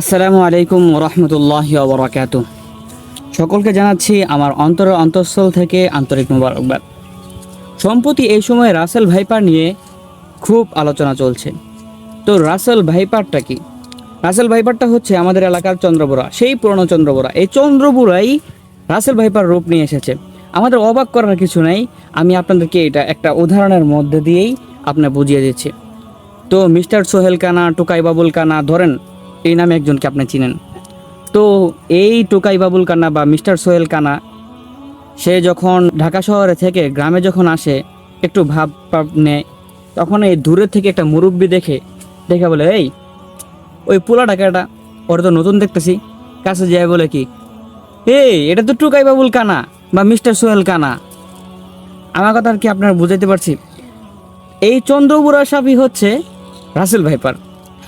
আসসালামু আলাইকুম রহমতুল্লাহ বরাকাতু সকলকে জানাচ্ছি আমার অন্তরের অন্তঃস্থল থেকে আন্তরিক মোবারকবাদ। সম্প্রতি এই সময় রাসেল ভাইপার নিয়ে খুব আলোচনা চলছে। তো রাসেল ভাইপারটা কি? রাসেল ভাইপারটা হচ্ছে আমাদের এলাকার চন্দ্রবোরা, সেই পুরনো চন্দ্রবোরা। এই চন্দ্রবোরাই রাসেল ভাইপার রূপ নিয়ে এসেছে। আমাদের অবাক করার কিছু নেই, আমি আপনাদেরকে এটা একটা উদাহরণের মধ্যে দিয়েই আপনার বুঝিয়ে দিচ্ছি। তো মিস্টার সোহেল কানা টুকাই বাবুল কানা, ধরেন এই নামে একজনকে আপনি চিনেন। তো এই টোকাই বাবুল কানা বা মিস্টার সোহেল কানা সে যখন ঢাকা শহরে থেকে গ্রামে যখন আসে, একটু ভাব ভাব নেয়, তখন এই দূরের থেকে একটা মুরব্বি দেখে দেখে বলে, এই, ওই পোলা ঢাকাটা ওরা তো নতুন দেখতেছি। কাছে যায় বলে কি, এই, এটা তো টুকাই বাবুল কানা বা মিস্টার সোহেল কানা আমার কথা আর কি আপনারা বুঝাইতে পারছি? এই চন্দ্রপুরা সাপি হচ্ছে রাসেল ভাইপার।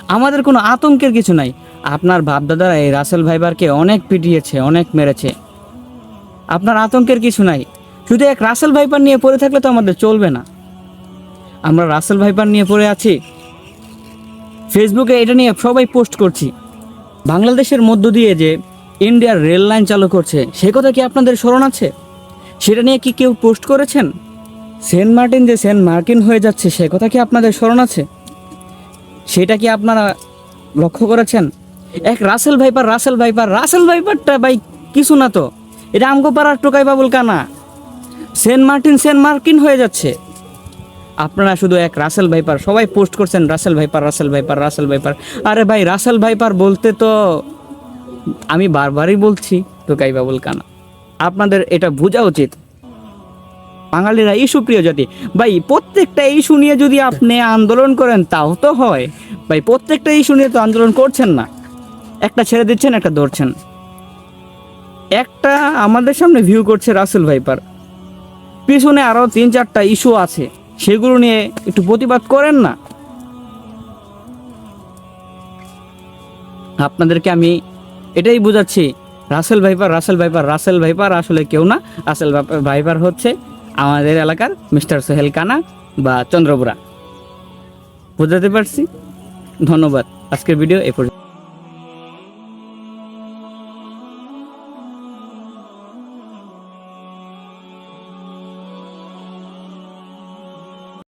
আমাদের কোনো আতঙ্কের কিছু নাই। আপনার বাপদাদারা এই রাসেল ভাইবারকে অনেক পিটিয়েছে, অনেক মেরেছে। আপনার আতঙ্কের কিছু নাই। শুধু এক রাসেল ভাইপার নিয়ে পড়ে থাকলে তো আমাদের চলবে না। আমরা রাসেল ভাইপার নিয়ে পড়ে আছি। ফেসবুকে এটা নিয়ে সবাই পোস্ট করছি। বাংলাদেশের মধ্য দিয়ে যে ইন্ডিয়ার রেল লাইন চালু করছে, সে কথা কি আপনাদের স্মরণ আছে? সেটা নিয়ে কি কেউ পোস্ট করেছেন? সেন্ট মার্টিন যে সেন্ট মার্টিন হয়ে যাচ্ছে, সে কথা কি আপনাদের স্মরণ আছে? সেটা কি আপনারা লক্ষ্য করেছেন? এক Russell viper Russell viper, Russell ভাইপারটা ভাই কিছু না তো। এটা আমগো পাড়ার টোকাই বাবুল কানা। সেন্ট মার্টিন, সেন্ট মার্কিন হয়ে যাচ্ছে। আপনারা শুধু এক রাসেল ভাইপার, সবাই পোস্ট করছেন Russell viper Russell viper Russell viper. আরে ভাই, রাসেল ভাইপার বলতে তো আমি বারবারই বলছি টোকাই বাবুল কানা। আপনাদের এটা বোঝা উচিত। বাঙালিরা ইস্যু প্রিয় জাতি। ভাই, প্রত্যেকটা ইস্যু নিয়ে যদি আপনি আন্দোলন করেন, তাও তো হয়। ভাই, প্রত্যেকটা ইস্যু নিয়ে তো আন্দোলন করছেন না। একটা ছেড়ে দিচ্ছেন, একটা ধরছেন। একটা আমাদের সামনে ভিউ করছে রাসেল ভাইপার। পিছনে আরও তিন চারটা ইস্যু আছে। সেগুলো নিয়ে একটু প্রতিবাদ করেন না। আপনাদেরকে আমি এটাই বোঝাচ্ছি, Russell viper Russell viper Russell viper আসলে কেউ না। রাসেল ভাইপার- হচ্ছে আমাদের এলাকার মিস্টার সোহেল কানা বা চন্দ্রপুরা বুঝাতে পারছি? ধন্যবাদ। আজকের ভিডিও এ পর্যন্ত।